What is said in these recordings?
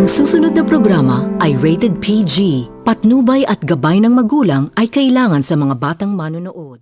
Ang susunod na programa ay rated PG. Patnubay at gabay ng magulang ay kailangan sa mga batang manonood.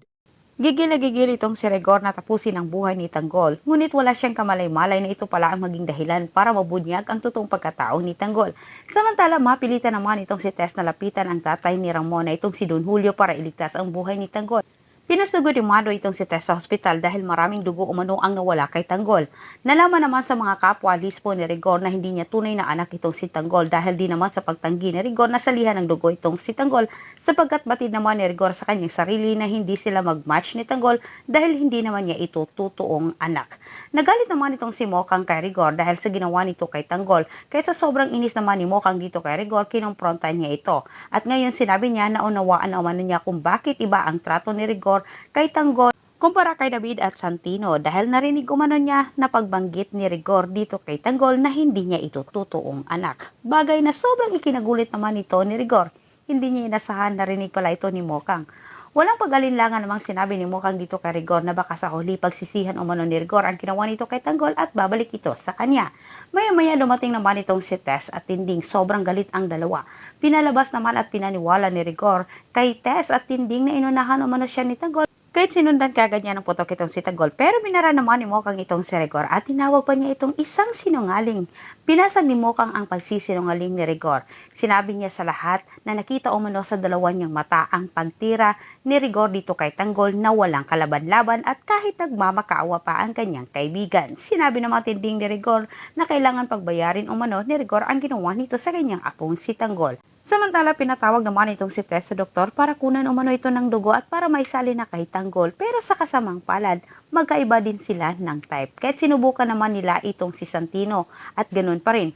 Gigil na gigil itong si Regor na tapusin ang buhay ni Tanggol, ngunit wala siyang kamalay-malay na ito pala ang maging dahilan para mabunyag ang totoong pagkatao ni Tanggol. Samantala, mapilitan naman itong si Tess na lapitan ang tatay ni Ramon na itong si Don Julio para iligtas ang buhay ni Tanggol. Pinasugod ni Mado itong si Tess sa ospital dahil maraming dugo umano ang nawala kay Tanggol. Nalaman naman sa mga kapwa Lispo ni Rigor na hindi niya tunay na anak itong si Tanggol dahil di naman sa pagtanggi ni Rigor nasalihan ng dugo itong si Tanggol sapagkat batid naman ni Rigor sa kanyang sarili na hindi sila mag-match ni Tanggol dahil hindi naman niya ito totoong anak. Nagalit naman itong si Mokang kay Rigor dahil sa ginawa nito kay Tanggol kahit sa sobrang inis naman ni Mokang dito kay Rigor kinumprontan niya ito. At ngayon sinabi niya na unawaan naman niya kung bakit iba ang trato ni Rigor kay Tanggol kumpara kay David at Santino dahil narinig umano niya na pagbanggit ni Rigor dito kay Tanggol na hindi niya ito totoong anak. Bagay na sobrang ikinagulit naman ito ni Rigor. Hindi niya inasahan narinig pala ito ni Mokang. Walang pag-alinlangan namang sinabi ni Mokang dito kay Rigor na baka sa huli pagsisihan umano ni Rigor ang ginawa nito kay Tanggol at babalik ito sa kanya. Maya-maya dumating naman itong si Tess at Tinding sobrang galit ang dalawa. Pinalabas naman at pinaniwala ni Rigor kay Tess at Tinding na inunahan umano siya ni Tanggol kahit sinundan kagad niya ng putok itong si Tanggol, pero binara naman ni Mokang itong si Rigor at tinawag pa niya itong isang sinungaling. Pinasag ni Mokang ang pagsisinungaling ni Rigor. Sinabi niya sa lahat na nakita umano sa dalawa niyang mata ang pagtira ni Rigor dito kay Tanggol na walang kalaban-laban at kahit nagmamakaawa pa ang kanyang kaibigan. Sinabi naman tinding ni Rigor na kailangan pagbayarin umano ni Rigor ang ginawa nito sa kanyang apong si Tanggol. Samantala, pinatawag naman itong si Tess sa doktor para kunan umano ito ng dugo at para maisali na kay Tanggol. Pero sa kasamang palad, magkaiba din sila ng type. Kahit sinubukan naman nila itong si Santino at ganun pa rin.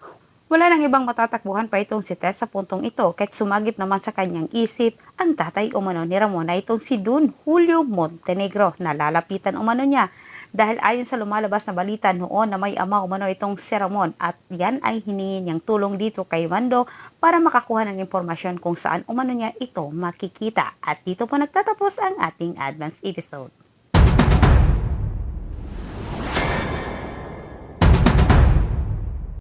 Wala nang ibang matatakbuhan pa itong si Tess sa puntong ito kahit sumagip naman sa kanyang isip ang tatay umano ni Ramona itong si Dun Julio Montenegro na lalapitan umano niya dahil ayon sa lumalabas na balita noon na may ama umano itong si Ramon at yan ay hiningi niyang tulong dito kay Mando para makakuha ng impormasyon kung saan umano niya ito makikita. At dito po nagtatapos ang ating advance episode.